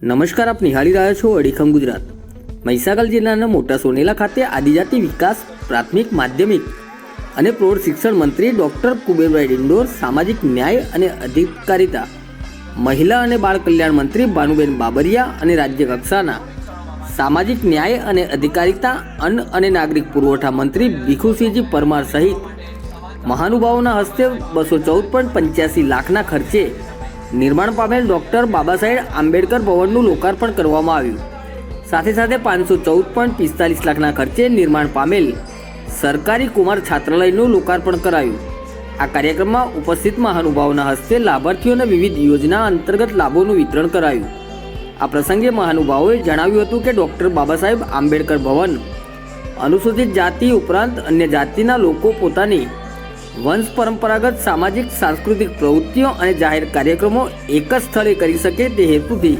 નમસ્કાર, આપ નિહાળી રહ્યા છો અડીખમ ગુજરાત. મહીસાગર જિલ્લાના મોટા સોનેલા ખાતે આદિજાતિ વિકાસ, પ્રાથમિક, માધ્યમિક અને પ્રૌઢ શિક્ષણ મંત્રી ડોક્ટર કુબેરભાઈ ડિંડોર, સામાજિક ન્યાય અને અધિકારિતા, મહિલા અને બાળ કલ્યાણ મંત્રી ભાનુબેન બાબરિયા અને રાજ્ય કક્ષાના સામાજિક ન્યાય અને અધિકારિતા, અન્ન અને નાગરિક પુરવઠા મંત્રી ભીખુસિંહજી પરમાર સહિત મહાનુભાવોના હસ્તે બસો ચૌદ પોઈન્ટ પંચ્યાસી લાખના ખર્ચે નિર્માણ પામેલ ડૉક્ટર બાબા સાહેબ આંબેડકર ભવનનું લોકાર્પણ કરવામાં આવ્યું. સાથે સાથે પાંચસો ચૌદ પોઈન્ટ પિસ્તાલીસ લાખના ખર્ચે નિર્માણ પામેલ સરકારી કુમાર છાત્રાલયનું લોકાર્પણ કરાયું. આ કાર્યક્રમમાં ઉપસ્થિત મહાનુભાવોના હસ્તે લાભાર્થીઓને વિવિધ યોજના અંતર્ગત લાભોનું વિતરણ કરાયું. આ પ્રસંગે મહાનુભાવોએ જણાવ્યું હતું કે ડૉક્ટર બાબા સાહેબ આંબેડકર ભવન અનુસૂચિત જાતિ ઉપરાંત અન્ય જાતિના લોકો પોતાની વંશ પરંપરાગત સામાજિક, સાંસ્કૃતિક પ્રવૃત્તિઓ અને જાહેર કાર્યક્રમો એક જ સ્થળે કરી શકે તે હેતુથી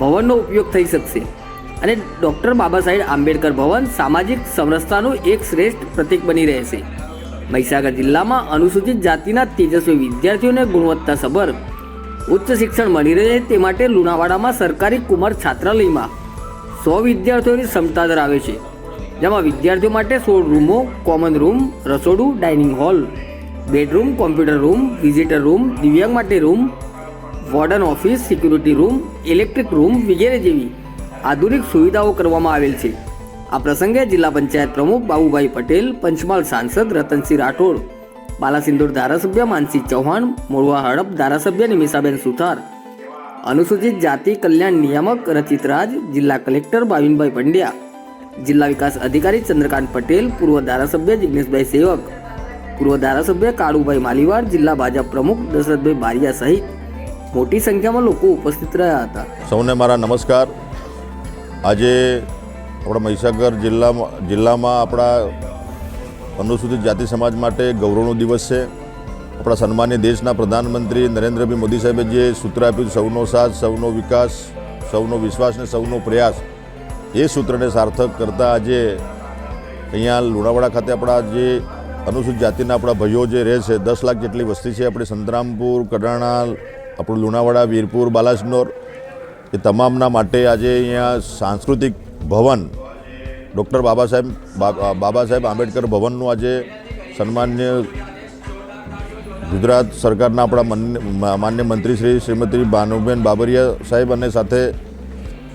ભવનનો ઉપયોગ થઈ શકશે. અને ડૉક્ટર બાબા સાહેબ આંબેડકર ભવન સામાજિક સમરસતાનું એક શ્રેષ્ઠ પ્રતીક બની રહેશે. મહીસાગર જિલ્લામાં અનુસૂચિત જાતિના તેજસ્વી વિદ્યાર્થીઓને ગુણવત્તાસભર ઉચ્ચ શિક્ષણ મળી રહે તે માટે લુણાવાડામાં સરકારી કુમાર છાત્રાલયમાં સો વિદ્યાર્થીઓની ક્ષમતા ધરાવે છે. જેમાં વિદ્યાર્થીઓ માટે સોળ રૂમો કોમન રૂમ રસોડું dining hall bedroom computer room visitor room દિવ્યાંગ માટે room warden office security room electric room વગેરે જેવી આધુનિક સુવિધાઓ કરવામાં આવેલ છે. આ પ્રસંગે જિલ્લા પંચાયત પ્રમુખ બાબુભાઈ પટેલ, પંચમહાલ સાંસદ રતનસિંહ રાઠોડ, બાલાસિંદોર ધારાસભ્ય માનસી ચૌહાણ, મોરવા હડપ ધારાસભ્ય નિમિષાબેન સુથાર, અનુસૂચિત જાતિ કલ્યાણ નિયામક રચિત રાજ જિલ્લા કલેક્ટર ભાવિનભાઈ પંડ્યા જિલ્લા વિકાસ અધિકારી ચંદ્રકાંત પટેલ, પૂર્વ ધારાસભ્ય જિગ્નેશભાઈ સેવક, પૂર્વ ધારાસભ્ય કાળુભાઈ માલીવાડ જિલ્લા ભાજપ પ્રમુખ દશરથભાઈ બારિયા સહિત મોટી સંખ્યામાં લોકો ઉપસ્થિત રહ્યા હતા. સૌને મારા નમસ્કાર. આજે આપણા મહીસાગર જિલ્લામાં જિલ્લામાં આપણા અનુસૂચિત જાતિ સમાજ માટે ગૌરવનો દિવસ છે. આપણા સન્માનીય દેશના પ્રધાનમંત્રી નરેન્દ્રભાઈ મોદી સાહેબે જે સૂત્ર આપ્યું સૌનો સાથ, સૌનો વિકાસ, સૌનો વિશ્વાસ ને સૌનો પ્રયાસ એ સૂત્રને સાર્થક કરતાં આજે અહીંયા લુણાવાડા ખાતે આપણા જે અનુસૂચિત જાતિના આપણા ભાઈઓ જે રહે છે, દસ લાખ જેટલી વસ્તી છે આપણે સંતરામપુર, કડાણા, આપણું લુણાવાડા, વીરપુર, બાલાસિનોર, એ તમામના માટે આજે અહીંયા સાંસ્કૃતિક ભવન ડૉક્ટર બાબા સાહેબ બાબા સાહેબ આંબેડકર ભવનનું આજે સન્માન્ય ગુજરાત સરકારના આપણા માન્ય મંત્રી શ્રી શ્રીમતી ભાનુબેન બાબરિયા સાહેબ અને સાથે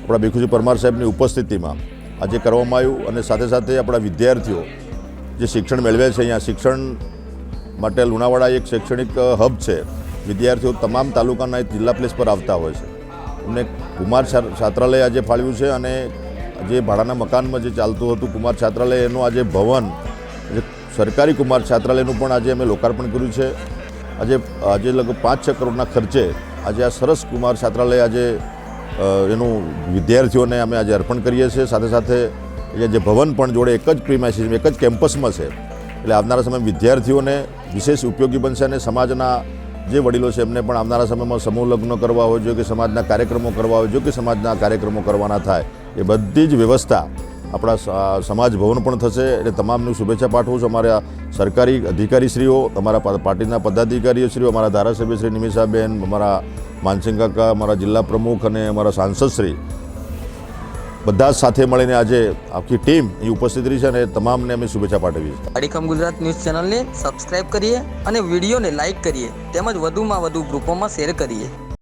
આપણા ભીખુજી પરમાર સાહેબની ઉપસ્થિતિમાં આજે કરવામાં આવ્યું અને સાથે સાથે આપણા વિદ્યાર્થીઓ જે શિક્ષણ મેળવે છે અહીંયા શિક્ષણ માટે લુણાવાડા એક શૈક્ષણિક હબ છે. વિદ્યાર્થીઓ તમામ તાલુકાના જિલ્લા પ્લેસ પર આવતા હોય છે. એમને કુમાર છાત્રાલય આજે ફાળવ્યું છે અને જે ભાડાના મકાનમાં જે ચાલતું હતું કુમાર છાત્રાલય એનું આજે ભવન સરકારી કુમાર છાત્રાલયનું પણ આજે અમે લોકાર્પણ કર્યું છે. આજે આજે લગભગ પાંચ છ કરોડના ખર્ચે આજે આ સરસ કુમાર છાત્રાલય આજે એનું વિદ્યાર્થીઓને અમે આજે અર્પણ કરીએ છીએ. સાથે સાથે જે ભવન પણ જોડે એક જ પ્રીમાઇસીસ એક જ કેમ્પસમાં છે. એટલે આવનારા સમયમાં વિદ્યાર્થીઓને વિશેષ ઉપયોગી બનશે અને સમાજના જે વડીલો છે એમને પણ આવનારા સમયમાં સમૂહ લગ્ન કરવા હોય, જો કે સમાજના કાર્યક્રમો કરવા હોય, જો કે સમાજના કાર્યક્રમો કરવાના થાય. એ બધી જ વ્યવસ્થા આપણા સમાજ ભવન પણ થશે. એટલે તમામનું શુભેચ્છા પાઠવું છું અમારા સરકારી અધિકારીશ્રીઓ, અમારા પાર્ટીના પાર્ટીના પદાધિકારીશ્રીઓ, અમારા ધારાસભ્ય શ્રી નિમિષાબેન, અમારા માનસિંહ કાકા અમારા જિલ્લા પ્રમુખ અને અમારા સાંસદશ્રી બધા જ સાથે મળીને આજે આખી ટીમ અહીં ઉપસ્થિત રહી છે અને તમામને અમે શુભેચ્છા પાઠવીએ છીએ. અડીખમ ગુજરાત ન્યૂઝ ચેનલને સબસ્ક્રાઇબ કરીએ અને વિડીયોને લાઇક કરીએ. તેમજ વધુમાં વધુ ગ્રુપોમાં શેર કરીએ.